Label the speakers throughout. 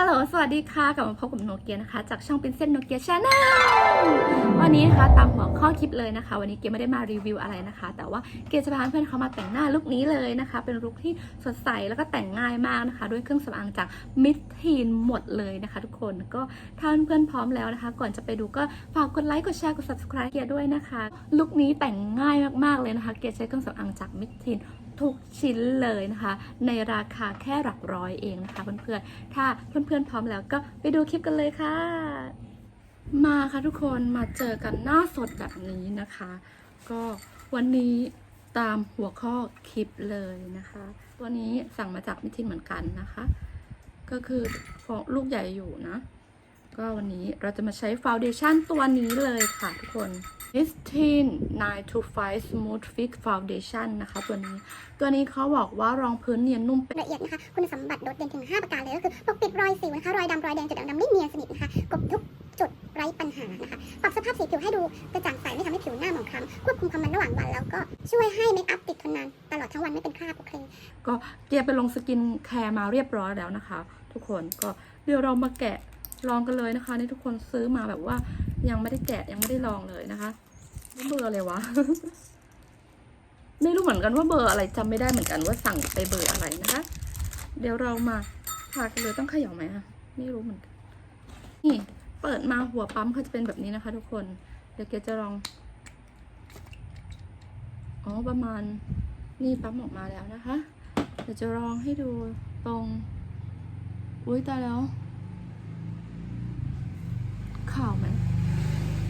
Speaker 1: ฮัลโหล สวัสดีค่ะ กลับมาพบกับโนเกียนะคะ จากช่องเป็นเส้นโนเกียชาแนลวันนี้นะคะตามหัวข้อคลิปเลยนะคะ วันนี้เกียไม่ได้มารีวิวอะไรนะคะ แต่ว่าเกียจะพาเพื่อนเขามาแต่งหน้าลุคนี้เลยนะคะ เป็นลุคที่สดใสแล้วก็แต่งง่ายมากนะคะ ด้วยเครื่องสำอางจากมิดทีนหมดเลยนะคะ ทุกคนก็ถ้าเพื่อนพร้อมแล้วนะคะ ก่อนจะไปดูก็ฝากกดไลค์กดแชร์กด subscribe เกียด้วยนะคะลุคนี้แต่งง่ายมากๆเลยนะคะ เกียใช้เครื่องสำอางจากมิดทีน ทุกชิ้นเลยนะคะ ในราคาแค่หลักร้อยเองนะคะเพื่อนๆ ถ้าเพื่อนๆพร้อมแล้วก็ไปดูคลิปกันเลยค่ะ มาค่ะทุกคนมาเจอกันหน้าสดแบบนี้นะคะ ก็วันนี้ตามหัวข้อคลิปเลยนะคะ ตัวนี้สั่งมาจากมิทินเหมือนกันนะคะ ก็คือของลูกใหญ่อยู่นะ ก็วันนี้เราจะมาใช้ฟาวเดชั่นตัวนี้เลยค่ะทุกคน Miss Teen 9 to 5 Smooth Fix Foundation นะคะตัวนี้ ตัวนี้เขาบอกว่ารองพื้นเนียนนุ่ม
Speaker 2: ละเอียดนะคะ คุณสมบัติโดดเด่นถึง 5 ประการเลยก็คือปกปิดรอยสิวนะคะ รอยดำรอยแดงจุดด่างดำไม่เนียนสนิทนะคะกลบทุกจุดไร้ปัญหานะคะ ปรับสภาพสีผิวให้ดูกระจ่างใสไม่ทำให้ผิวหน้าหมองคล้ำควบคุมความมันระหว่างวันแล้วก็ช่วยให้เมคอัพติดทนนานตลอดทั้งวันไม่เป็นคราบโอเค
Speaker 1: ก็เกียร์ไปลงสกินแคร์มาเรียบร้อยแล้วนะคะ ทุกคนก็เดี๋ยวเรามาแกะ ลองกันเลยนะคะ นี่ทุกคนซื้อมาแบบว่า ยังไม่ได้แกะยังไม่ได้ลองเลยนะคะเบอร์อะไรวะไม่รู้เหมือนกันว่าเบอร์อะไรจำไม่ได้เหมือนกันว่าสั่งไปเบอร์อะไรนะคะ เดี๋ยวเรามาพากันเลยต้องขย่าไหมอะไม่รู้เหมือนกันนี่เปิดมาหัวปั๊มเขาจะเป็นแบบนี้นะคะ ทุกคน เดี๋ยวเกจะลองอ๋อประมาณนี่ปั๊มออกมาแล้วนะคะ เดี๋ยวจะลองให้ดูตรง อุ้ยตายแล้ว ขาวไหม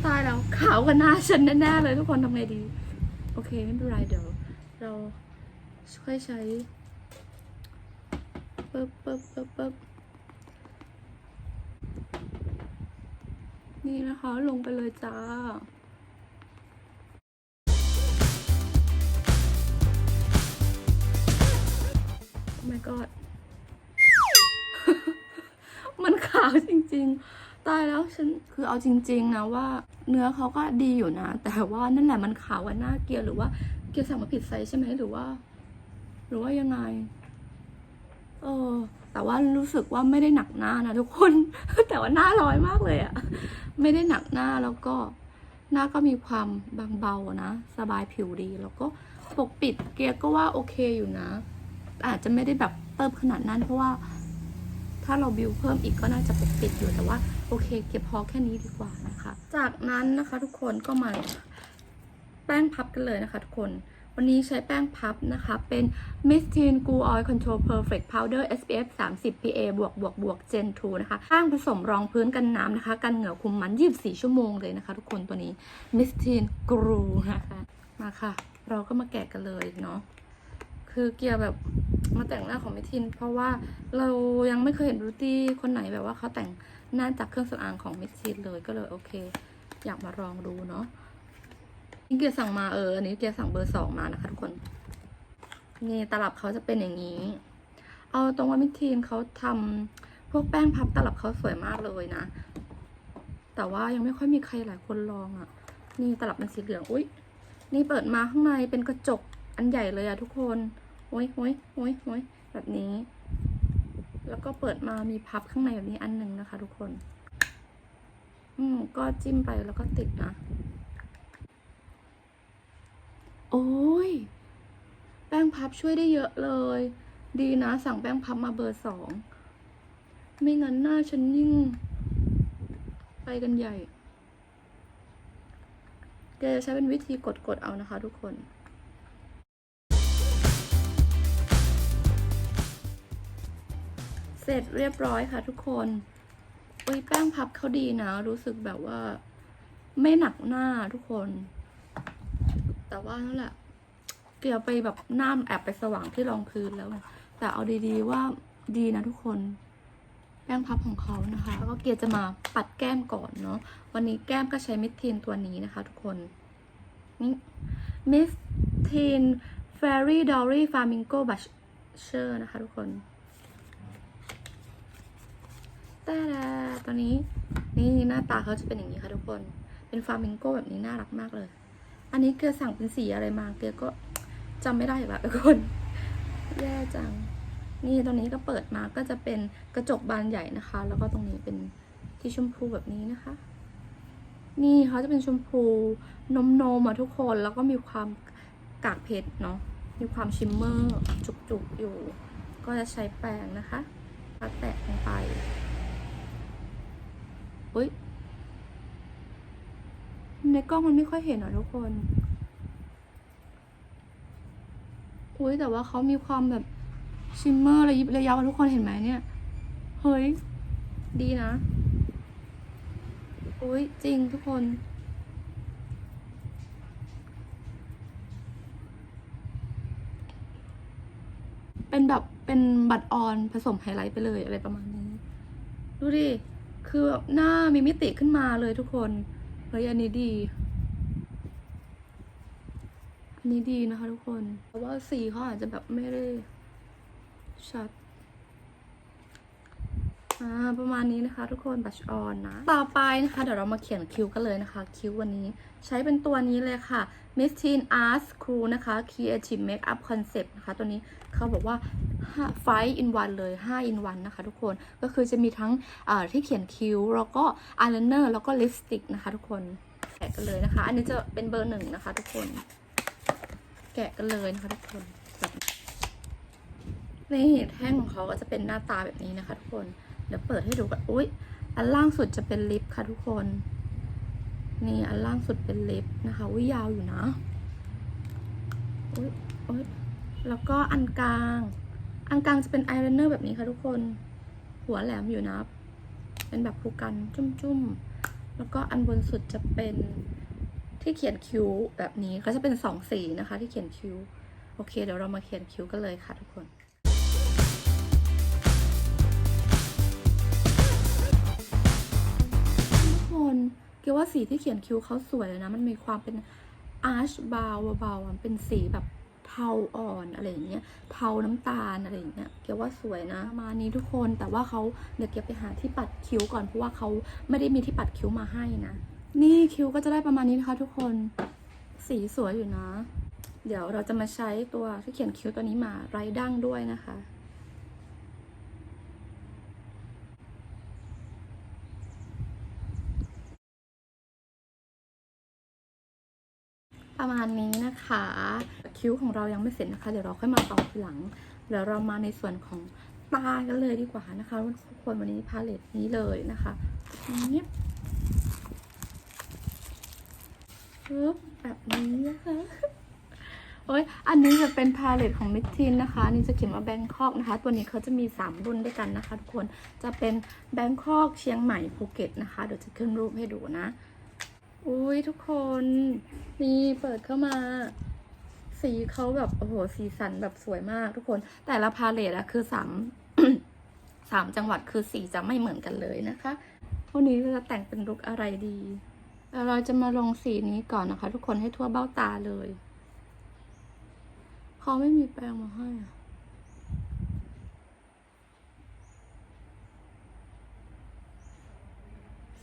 Speaker 1: ตาย แล้ว ขาวกว่าหน้าฉันแน่ๆเลยทุกคนทำไงดี โอเคไม่เป็นไรเดี๋ยว เราค่อยใช้ปึ๊บปึ๊บปึ๊บปึ๊บนี่นะคะ ลงไปเลยจ้าโอ้ my god มันขาวจริง ๆ ตายแล้วฉันคือเอาจริง ๆนะว่าเนื้อเขาก็ดีอยู่นะ แต่ว่านั่นแหละมันขาวกว่าหน้าเกียร์หรือว่าเกียร์สั่งมาผิดไซส์ใช่ไหมหรือว่า หรือว่ายังไงเออแต่ว่ารู้สึกว่าไม่ได้หนักหน้านะทุกคน แต่ว่าหน้าร้อยมากเลยอะไม่ได้หนักหน้าแล้วก็หน้าก็มีความบางเบานะสบายผิวดีแล้วก็ปกปิดเกียร์ก็ว่าโอเคอยู่นะ อาจจะไม่ได้แบบเติมขนาดนั้นเพราะว่า ถ้าเราบิวเพิ่มอีกก็น่าจะปกปิดอยู่แต่ว่าโอเค เก็บพอแค่นี้ดีกว่านะคะ จากนั้นนะคะทุกคนก็มาแป้งพับกันเลยนะคะทุกคน วันนี้ใช้แป้งพับนะคะเป็น Miss Teen Glue Oil Control Perfect Powder SPF 30 PA บวกบวกบวก Gen 2 นะคะแป้งผสมรองพื้นกันน้ำนะคะ กันเหงื่อคุมมัน 24 ชั่วโมงเลยนะคะทุกคนตัวนี้ Miss Teen Glue นะคะ มาค่ะ เราก็มาแกะกันเลยเนาะ คือเกียร์แบบมาแต่งหน้าของมิทิน เพราะว่าเรายังไม่เคยเห็นบิวตี้คนไหนแบบว่าเขาแต่งหน้าจากเครื่องสำอางของมิทินเลยก็เลยโอเค อยากมาลองดูเนาะนี่เกียร์สั่งมาเอออันนี้เกียร์สั่งเบอร์สองมานะคะทุกคนนี่ตลับเขาจะเป็นอย่างนี้ เอาตรงว่ามิทินเขาทำพวกแป้งพับตลับเขาสวยมากเลยนะ แต่ว่ายังไม่ค่อยมีใครหลายคนลองอะ่ะ นี่ตลับเป็นสีเหลือง อุ้ยนี่เปิดมาข้างในเป็นกระจก อันใหญ่เลยอะทุกคนโอ้ยโอ้ยโอ้ยโอ้ยแบบนี้ แล้วก็เปิดมามีพับข้างในแบบนี้อันหนึ่งนะคะ ทุกคน อืม ก็จิ้มไปแล้วก็ติดนะ โอ้ย แป้งพับช่วยได้เยอะเลย ดีนะ สั่งแป้งพับมาเบอร์สอง ไม่งั้นหน้าฉันยิ่ง ไปกันใหญ่แกจะใช้เป็นวิธีกดๆเอานะคะ ทุกคน เสร็จเรียบร้อยค่ะทุกคนอุ้ยแป้งพับเขาดีนะ รู้สึกแบบว่า ไม่หนักหน้าทุกคน แต่ว่านั่นแหละเกี่ยวไปแบบหน้าแอบไปสว่างที่รองพื้นแล้ว แต่เอาดีๆว่าดีนะทุกคนแป้งพับของเขานะคะ แล้วก็เกียร์จะมาปัดแก้มก่อนเนาะวันนี้แก้มก็ใช้มิสทีนตัวนี้นะคะ ทุกคนนี่มิสทีน Fairy Dory Flamingo Blusher นะคะ ทุกคน แต่ตัวนี้ นี่หน้าตาเขาจะเป็นอย่างนี้ค่ะทุกคน เป็นฟลามิงโกแบบนี้น่ารักมากเลย อันนี้เกลือสั่งเป็นสีอะไรมา เกลือก็จำไม่ได้อีกแล้วทุกคน แย่จัง นี่ตรงนี้ก็เปิดมาก็จะเป็นกระจกบานใหญ่นะคะ แล้วก็ตรงนี้เป็นที่ชมพูแบบนี้นะคะ นี่เขาจะเป็นชมพูนมนมอะทุกคน แล้วก็มีความกากเพชรเนาะ มีความชิมเมอร์จุกๆอยู่ ก็จะใช้แปรงนะคะพัดแตะลงไป อุ้ยในกล้องมันไม่ค่อยเห็นอะทุกคน อุ้ยแต่ว่าเขามีความแบบชิมเมอร์ระยิบระยับทุกคนเห็นไหมเนี่ย เฮ้ย ดีนะ อุ้ยจริงทุกคนเป็นแบบเป็นบัตรออนผสมไฮไลท์ไปเลยอะไรประมาณนี้ ดูดิ คือแบบหน้ามีมิติขึ้นมาเลยทุกคนเฮ้ยอันนี้ดีอันนี้ดีนะคะทุกคนเพราะว่าสีเขาอาจจะแบบไม่ได้ชัด อ่าประมาณนี้นะคะ ทุกคนบัชออนนะต่อไปนะคะ เดี๋ยวเรามาเขียนคิ้วกันเลยนะคะ คิ้ววันนี้ใช้เป็นตัวนี้เลยค่ะ Miss Teen Art Crew นะคะ Creative Makeup Concept นะคะ ตัวนี้เขาบอกว่า5 in one เลย 5 in one นะคะ ทุกคนก็คือจะมีทั้งที่เขียนคิ้ว แล้วก็ eyeliner แล้วก็ลิปสติกนะคะ ทุกคนแกะกันเลยนะคะ อันนี้จะเป็นเบอร์หนึ่งนะคะ ทุกคน แกะกันเลยนะคะ ทุกคนนี่แท่งของเขาก็จะเป็นหน้าตาแบบนี้นะคะ ทุกคน เดี๋ยวเปิดให้ดูกันอุ้ยอันล่างสุดจะเป็นลิปค่ะทุกคน นี่อันล่างสุดเป็นลิปนะคะ อุ้ยยาวอยู่นะ อุ้ยอุ้ยแล้วก็อันกลาง อันกลางจะเป็นไอายไลเนอร์แบบนี้ค่ะทุกคน หัวแหลมอยู่นะ เป็นแบบภูกันจุ้มๆ แล้วก็อันบนสุดจะเป็นที่เขียนคิ้วแบบนี้ก็จะเป็นสองสีนะคะ ที่เขียนคิ้ว โอเค เดี๋ยวเรามาเขียนคิ้วกันเลยค่ะทุกคน ว่าสีที่เขียนคิ้วเขาสวยเลยนะ มันมีความเป็นอาร์ชบาวเบาๆเป็นสีแบบเทาอ่อนอะไรอย่างเงี้ย เทาน้ำตาลอะไรอย่างเงี้ย เกียวว่าสวยนะประมาณนี้ทุกคน แต่ว่าเขาเดี๋ยวเกียวไปหาที่ปัดคิ้วก่อน เพราะว่าเขาไม่ได้มีที่ปัดคิ้วมาให้นะ นี่คิ้วก็จะได้ประมาณนี้นะคะทุกคน สีสวยอยู่นะ เดี๋ยวเราจะมาใช้ตัวที่เขียนคิ้วตัวนี้มาไรดั้งด้วยนะคะ ประมาณนี้นะคะ คิ้วของเรายังไม่เสร็จนะคะ เดี๋ยวเราค่อยมาต่อทีหลัง เดี๋ยวเรามาในส่วนของตากันเลยดีกว่านะคะทุกคนวันนี้พาเลตนี้เลยนะคะนี่ปึ๊บแบบนี้นะคะโอ้ยอันนี้จะเป็นพาเลตของมิทินนะคะนนี่จะเขียนว่าแบงคอกนะคะ ตัวนี้เขาจะมี 3 รุ่นด้วยกันนะคะ ทุกคน จะเป็นแบงคอกเชียงใหม่ภูเก็ตนะคะ เดี๋ยวจะขึ้นรูปให้ดูนะ อุ้ยทุกคน นี่เปิดเข้ามา สีเขาแบบโอ้โหสีสันแบบสวยมากทุกคน แต่ละพาเลตอะคือสามสามจังหวัดคือสีจะไม่เหมือนกันเลยนะคะวันนี้เราจะแต่งเป็นลุคอะไรดี เราจะมาลงสีนี้ก่อนนะคะ ทุกคนให้ทั่วเบ้าตาเลยเขาไม่มีแปรงมาให้อะ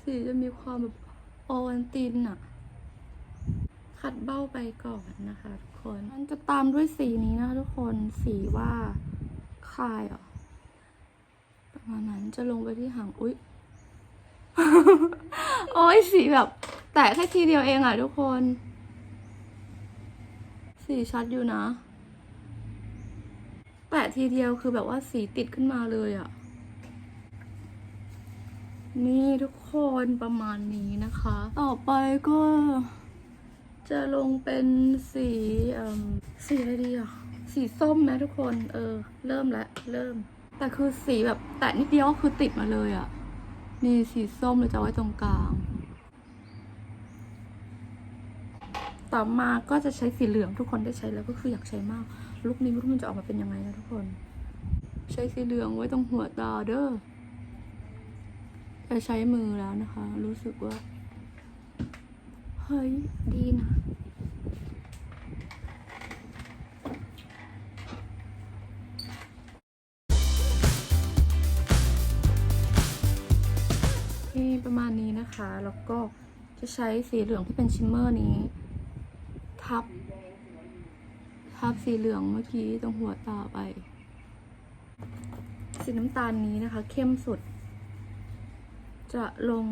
Speaker 1: สีจะมีความแบบ โอวันตินอะขัดเบ้าไปก่อนนะคะทุกคนมันจะตามด้วยสีนี้นะคะทุกคนสีว่าคายเหรอประมาณนั้นจะลงไปที่หางอุ๊ยโอ้ยสีแบบ แตะแค่ทีเดียวเองอะทุกคน สีชัดอยู่นะ แตะทีเดียวคือแบบว่าสีติดขึ้นมาเลยอะ นี่ทุกคนประมาณนี้นะคะ ต่อไปก็ จะลงเป็นสีสีอะไรดีอะ สีส้มนะทุกคน เออ เริ่มแล้วเริ่ม แต่คือสีแบบแตะนิดเดียวก็คือติดมาเลยอะ นี่สีส้มเราจะไว้ตรงกลาง ต่อมาก็จะใช้สีเหลืองทุกคนได้ใช้แล้วก็คืออยากใช้มาก ลุคนี้ไม่รู้มันจะออกมาเป็นยังไงนะทุกคน ใช้สีเหลืองไว้ตรงหัวตาเด้อ จะใช้มือแล้วนะคะ รู้สึกว่า เฮ้ย ดีนะ นี่ประมาณนี้นะคะ แล้วก็จะใช้สีเหลืองที่เป็นชิมเมอร์นี้ ทับ ทับสีเหลืองเมื่อกี้ตรงหัวตาไป สีน้ำตาลนี้นะคะ เข้มสุด จะลง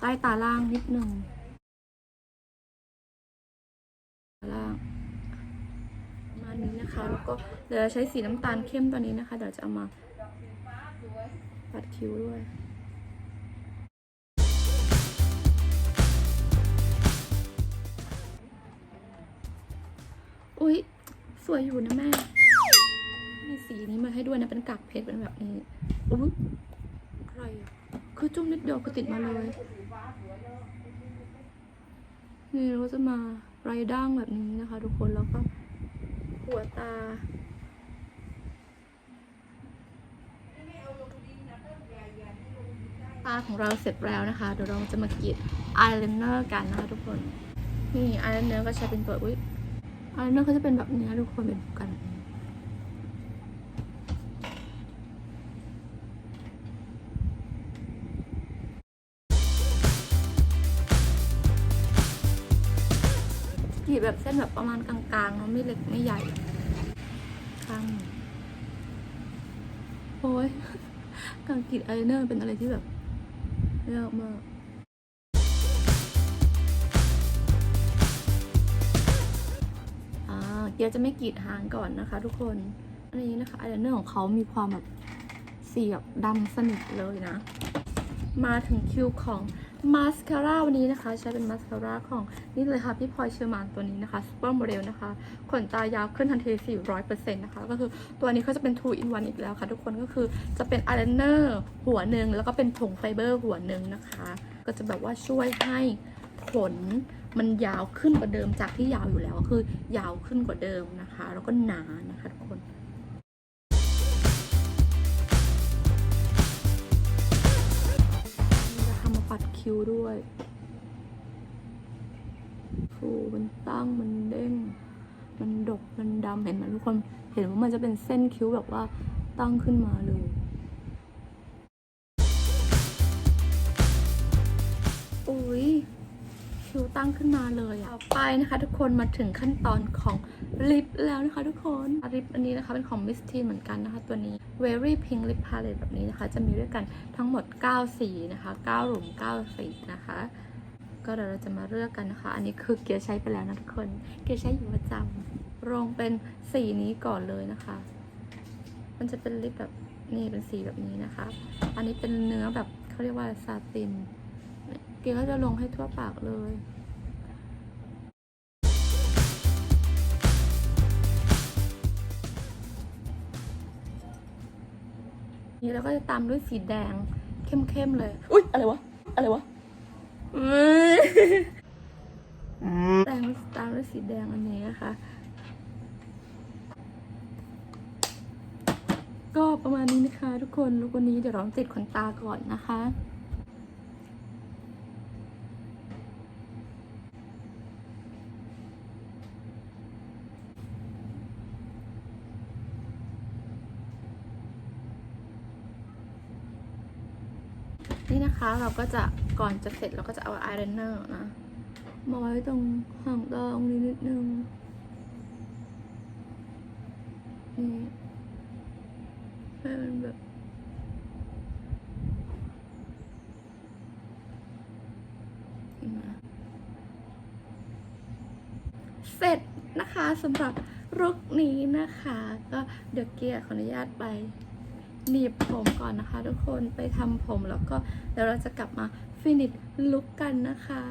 Speaker 1: ใต้ตาล่างนิดหนึ่งตาล่างประมาณนี้นะคะ แล้วก็เดี๋ยวใช้สีน้ำตาลเข้มตัวนี้นะคะ เดี๋ยวจะเอามาปัดคิ้วด้วยอุ๊ยสวยอยู่นะแม่ มีสีนี้มาให้ด้วยนะ เป็นกากเพชรเป็นแบบนี้อุ๊ยใครอะ คือจุ่มนิดเดียวก็ติดมาเลย นี่เราก็จะมาไรด่างแบบนี้นะคะ ทุกคนแล้วก็หัวตาตาของเราเสร็จแล้วนะคะ เดี๋ยวเราจะมากรีดอายไลเนอร์กันนะคะทุกคน นี่อายไลเนอร์ก็ใช้เป็นตัวอุ้ยอายไลเนอร์เขาจะเป็นแบบนี้ทุกคนเป็นกันแบบนี้ีแบบเส้นแบบประมาณกลางๆเนาะไม่เล็กไม่ใหญ่ข้างโอ้ยการกรีดอายไลเนอร์เป็นอะไรที่แบบยากมากอ่าเดี๋ยวจะไม่กรีดหางก่อนนะคะ ทุกคนอันนี้นะคะอายเนอร์ของเขามีความแบบสีแบบดำสนิทเลยนะ มาถึงคิวของ มาสคาร่าวันนี้นะคะ ใช้เป็นมาสคาร่าของนี่เลยค่ะ พี่พลอยเชอร์มานตัวนี้นะคะซูเปอร์โมเดลนะคะขนตายาวขึ้นทันที 400%นะคะ ก็คือตัวนี้เขาจะเป็น2 in 1อีกแล้วค่ะ ทุกคนก็คือจะเป็นอายไลเนอร์หัวหนึ่ง แล้วก็เป็นผงไฟเบอร์หัวหนึ่งนะคะ ก็จะแบบว่าช่วยให้ขนมันยาวขึ้นกว่าเดิมจากที่ยาวอยู่แล้วก็คือยาวขึ้นกว่าเดิมนะคะ แล้วก็หนานะคะทุกคน คิ้วด้วย ฟูมันตั้งมันเด้ง มันดกมันดำเห็นไหมทุกคน เห็นว่ามันจะเป็นเส้นคิ้วแบบว่าตั้งขึ้นมาเลยอุ้ย คิวตั้งขึ้นมาเลยอะต่อไปนะคะทุกคนมาถึงขั้นตอนของลิปแล้วนะคะทุกคนลิปอันนี้นะคะเป็นของ Miss Teen เหมือนกันนะคะตัวนี้ Very Pink Lip Palette แบบนี้นะคะ จะมีด้วยกันทั้งหมด 9 สีนะคะ9หลุม9สีนะคะ ก็เดี๋ยวเราจะมาเลือกกันนะคะ อันนี้คือเกียร์ใช้ไปแล้วนะทุกคน เกียร์ใช้อยู่ประจำลงเป็นสีนี้ก่อนเลยนะคะ มันจะเป็นลิปแบบนี่เป็นสีแบบนี้นะคะ อันนี้เป็นเนื้อแบบเขาเรียกว่าซาตินเกก็จะลงให้ทั่วปากเลยนี่แล้วก็จะตามด้วยสีแดงเข้มๆเลย อุ๊ยอะไรวะ อะไรวะอุ๊ยแดงตามด้วยสีแดงอันนี้นะคะ ก็ประมาณนี้นะคะทุกคนล้ววันนี้เดี๋ยวเราติดขนตาก่อนนะคะ นี่นะคะ เราก็จะก่อนจะเสร็จเราก็จะเอาอายไลเนอร์นะมาไว้ตรงห่างตาตรงนี้นิดนึงนี่ให้มันแบบเนไหมเสร็จนะคะสำหรับลุกนี้นะคะ ก็เดี๋ยวเกียร์ขออนุญาตไป หนีบผมก่อนนะคะ ทุกคนไปทำผมแล้วก็เดี๋ยวเราจะกลับมาฟินิชลุกกันนะคะ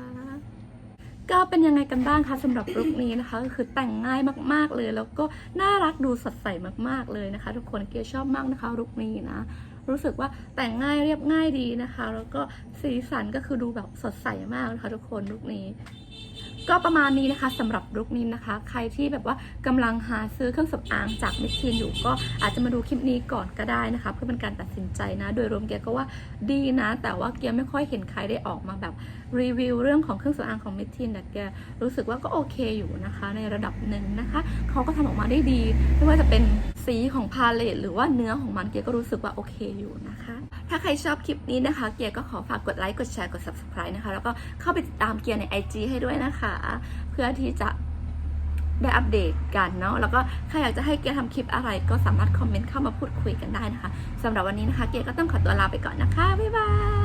Speaker 1: ก็เป็นยังไงกันบ้างคะสำหรับลุคนี้นะคะก็คือแต่งง่ายมากๆเลย แล้วก็น่ารักดูสดใสมากๆเลยนะคะ ทุกคนเกียชอบมากนะคะลุคนี้นะรู้สึกว่าแต่งง่ายเรียบง่ายดีนะคะ แล้วก็สีสันก็คือดูแบบสดใสมากนะคะ ทุกคนลุคนี้ ก็ประมาณนี้นะคะสำหรับลุคนี้นะคะ ใครที่แบบว่ากำลังหาซื้อเครื่องสำอางจากมิชชีนอยู่ก็อาจจะมาดูคลิปนี้ก่อนก็ได้นะคะ เพื่อเป็นการตัดสินใจนะ โดยรวมเกียร์ก็ว่าดีนะ แต่ว่าเกียร์ไม่ค่อยเห็นใครได้ออกมาแบบรีวิวเรื่องของเครื่องสำอางของมิชชีนแต่เกียร์รู้สึกว่าก็โอเคอยู่นะคะ ในระดับหนึ่งนะคะเขาก็ทำออกมาได้ดี ไม่ว่าจะเป็นสีของพาเลตหรือว่าเนื้อของมันเกียร์ก็รู้สึกว่าโอเคอยู่นะคะ ถ้าใครชอบคลิปนี้นะคะ เกียร์ก็ขอฝากกดไลค์กดแชร์กด subscribe นะคะ แล้วก็เข้าไปติดตามเกียร์ใน IG ให้ด้วยนะคะ เพื่อที่จะได้อัปเดตกันเนาะแล้วก็ใครอยากจะให้เกียร์ทำคลิปอะไรก็สามารถคอมเมนต์เข้ามาพูดคุยกันได้นะคะสำหรับวันนี้นะคะ เกียร์ก็ต้องขอตัวลาไปก่อนนะคะบ๊ายบาย